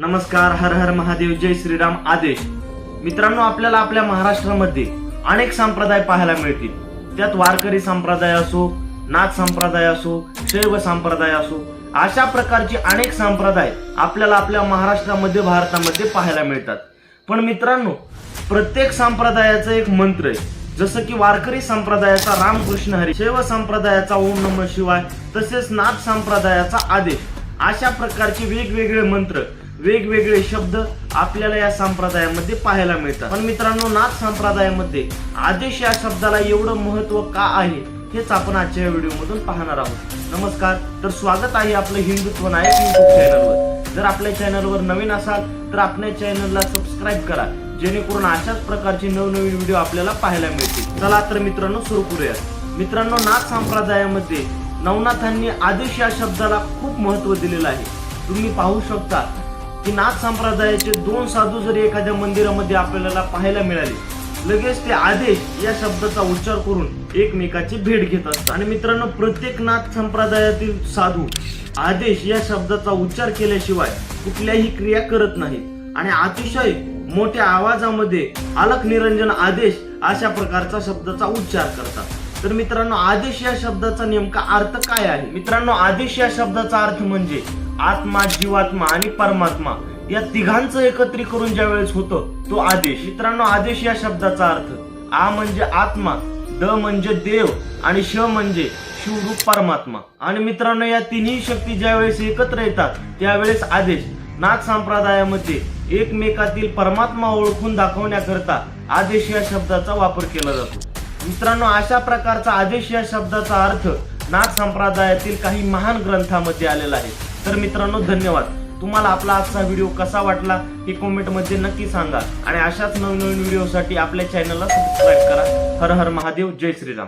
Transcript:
नमस्कार हर हर महादेव जय श्रीराम आदेश. मित्रांनो आपल्याला आपल्या महाराष्ट्रामध्ये अनेक संप्रदाय पाहायला मिळतील. त्यात वारकरी संप्रदाय असो नाथ संप्रदाय असो शैव संप्रदाय असो अशा प्रकारचे अनेक संप्रदाय आपल्याला आपल्या महाराष्ट्रामध्ये भारतामध्ये पाहायला मिळतात. पण मित्रांनो प्रत्येक संप्रदायाचं एक मंत्र आहे. जसं की वारकरी संप्रदायाचा रामकृष्ण हरी शैव संप्रदायाचा ओम नम शिवाय तसेच नाथ संप्रदायाचा आदेश. अशा प्रकारचे वेगवेगळे मंत्र वेगवेगळे शब्द आपल्याला या संप्रदायामध्ये पाहायला मिळतात. पण मित्रांनो नाथ संप्रदायामध्ये आदेश या शब्दाला एवढं महत्त्व का आहे हेच आपण आजच्या व्हिडिओ मधून पाहणार आहोत. नमस्कार तर स्वागत आहे आपलं हिंदुत्व नायक युट्यूब चॅनलवर जर आपल्या चॅनलवर नवीन असाल तर आपल्या चॅनलला सबस्क्राईब करा जेणेकरून अशाच प्रकारचे नवनवीन व्हिडिओ आपल्याला पाहायला मिळतील. चला तर मित्रांनो सुरू करूया मित्रांनो नाथ संप्रदायामध्ये नवनाथांनी आदेश या शब्दाला खूप महत्त्व दिलेलं आहे. तुम्ही पाहू शकता की नाथ संप्रदायाचे दोन साधू जरी एखाद्या मंदिरामध्ये आपल्याला पाहायला मिळाले लगेच ते आदेश या शब्दाचा उच्चार करून एकमेकाची भेट घेत असतात आणि मित्रांनो प्रत्येक नाथ संप्रदायातील साधू आदेश या शब्दाचा उच्चार केल्याशिवाय कुठल्याही क्रिया करत नाहीत. आणि अतिशय मोठ्या आवाजामध्ये अलख निरंजन आदेश अशा प्रकारचा शब्दाचा उच्चार करतात. तर मित्रांनो आदेश या शब्दाचा नेमका अर्थ काय आहे? मित्रांनो आदेश या शब्दाचा अर्थ म्हणजे आत्मा जीवात्मा आणि परमात्मा या तिघांचं एकत्रीकरण ज्या वेळेस होतं तो आदेश. मित्रांनो आदेश या शब्दाचा अर्थ आ म्हणजे आत्मा द म्हणजे देव आणि श म्हणजे शिवरूप परमात्मा. आणि मित्रांनो या तिन्ही शक्ती ज्या वेळेस एकत्र येतात त्यावेळेस आदेश. नाथ संप्रदायामध्ये एकमेकातील परमात्मा ओळखून दाखवण्याकरता आदेश या शब्दाचा वापर केला जातो. मित्रांनो अशा प्रकारचा आदेश या शब्दाचा अर्थ नाथ संप्रदायातील काही महान ग्रंथामध्ये आलेला आहे. तर मित्रांनो धन्यवाद. तुम्हाला आपला आजचा व्हिडिओ कसा वाटला हे कॉमेंटमध्ये नक्की सांगा. आणि अशाच नवनवीन व्हिडिओसाठी आपल्या चॅनलला सबस्क्राईब करा. हर हर महादेव जय श्रीराम.